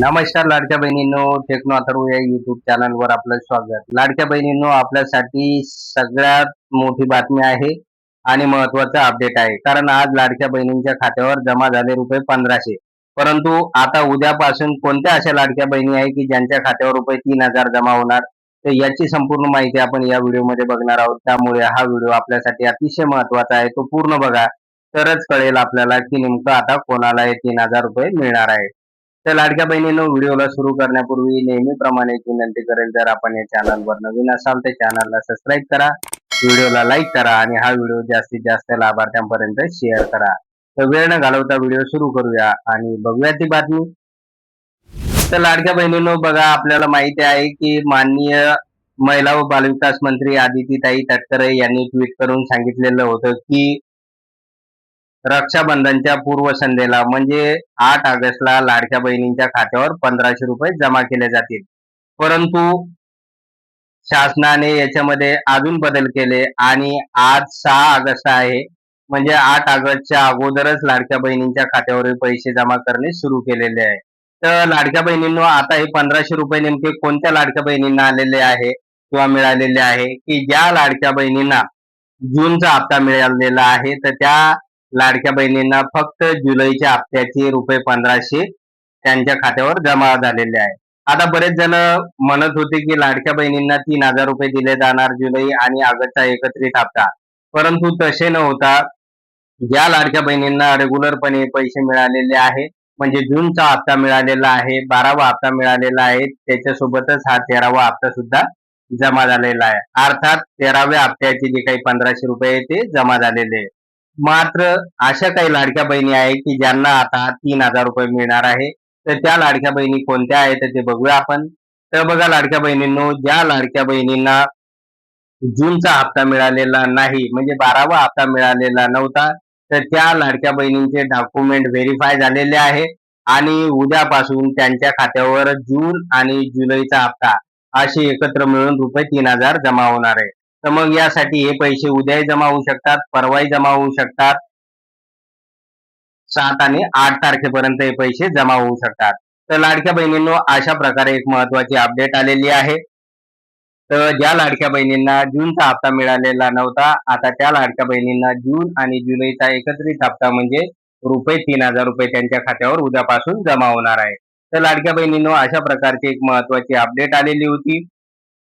नमस्कार लाडक्या बहिणींनो टेक्नो अथर्व या युट्यूब चॅनलवर आपलं स्वागत. लाडक्या बहिणींनो आपल्यासाठी सगळ्यात मोठी बातमी आहे आणि महत्वाचं अपडेट आहे. कारण आज लाडक्या बहिणींच्या खात्यावर जमा झाले रुपये पंधराशे. परंतु आता उद्यापासून कोणत्या अशा लाडक्या बहिणी आहे की ज्यांच्या खात्यावर रुपये तीन हजार जमा होणार? तर याची संपूर्ण माहिती आपण या व्हिडिओमध्ये बघणार आहोत. त्यामुळे हा व्हिडिओ आपल्यासाठी अतिशय महत्त्वाचा आहे. तो पूर्ण बघा. तरच कळेल आपल्याला की नेमकं आता कोणाला हे तीन हजार रुपये मिळणार आहे तर लाडक्या बहिणीनं व्हिडिओला सुरू करण्यापूर्वी नेहमीप्रमाणे विनंती करेल जर आपण या चॅनलवर नवीन असाल तर चॅनलला सबस्क्राईब करा व्हिडिओला लाईक करा आणि हा व्हिडिओ जास्तीत जास्त लाभार्थ्यांपर्यंत शेअर करा. तर वेळ न घालवता व्हिडिओ सुरू करूया आणि बघूया ती बातमी. तर लाडक्या बहिणींनो बघा आपल्याला माहिती आहे की माननीय महिला व बालविकास मंत्री आदितीताई तटकरे यांनी ट्विट करून सांगितलेलं होतं की रक्षाबंधनच्या पूर्वसंध्येला म्हणजे आठ ऑगस्टला लाडक्या बहिणींच्या खात्यावर पंधराशे रुपये जमा केले जातील. परंतु शासनाने याच्यामध्ये अजून बदल केले आणि आज सहा ऑगस्ट आहे. म्हणजे आठ ऑगस्टच्या अगोदरच लाडक्या बहिणींच्या खात्यावर पैसे जमा करणे सुरू केलेले आहे. तर लाडक्या बहिणींनो आता हे पंधराशे रुपये नेमके कोणत्या लाडक्या बहिणींना आलेले आहे किंवा मिळालेले आहे? की ज्या लाडक्या बहिणींना जूनचा हप्ता मिळालेला आहे तर त्या लाडक्या बहिणींना फक्त जुलैच्या हप्त्याचे रुपये पंधराशे त्यांच्या खात्यावर जमा झालेले आहे. आता बरेच जण म्हणत होते की लाडक्या बहिणींना तीन हजार रुपये दिले जाणार जुलै आणि ऑगस्टचा एकत्रित हप्ता. परंतु तसे न होता ज्या लाडक्या बहिणींना रेग्युलरपणे पैसे मिळालेले आहे. म्हणजे जूनचा हप्ता मिळालेला आहे बारावा हप्ता मिळालेला आहे. त्याच्यासोबतच हा तेरावा हप्ता सुद्धा जमा झालेला आहे. अर्थात तेराव्या हप्त्याचे जे काही पंधराशे रुपये ते जमा झालेले आहे. मात्र अशा काही लाडक्या बहिणी आहे की ज्यांना आता तीन हजार रुपये मिळणार आहे तर त्या लाडक्या बहिणी कोणत्या आहेत ते बघूया आपण. तर बघा लाडक्या बहिणींनो ज्या लाडक्या बहिणींना जूनचा हप्ता मिळालेला नाही म्हणजे बारावा हप्ता मिळालेला नव्हता तर त्या लाडक्या बहिणींचे डॉक्युमेंट व्हेरीफाय झालेले आहे आणि उद्यापासून त्यांच्या खात्यावर जून आणि जुलैचा हप्ता असे एकत्र मिळून रुपये तीन हजार जमा होणार आहे. तर मग यासाठी हे पैसे उद्याही जमा होऊ शकतात परवाही जमा होऊ शकतात. सात आणि आठ तारखेपर्यंत हे पैसे जमा होऊ शकतात. तर लाडक्या बहिणींनो अशा प्रकारे एक महत्वाची अपडेट आलेली आहे. तर ज्या लाडक्या बहिणींना जूनचा हप्ता मिळालेला नव्हता आता त्या लाडक्या बहिणींना जून आणि जुलैचा एकत्रित हप्ता म्हणजे रुपये तीन हजार रुपये त्यांच्या खात्यावर उद्यापासून जमा होणार आहे. तर लाडक्या बहिणींनो अशा प्रकारची एक महत्वाची अपडेट आलेली होती.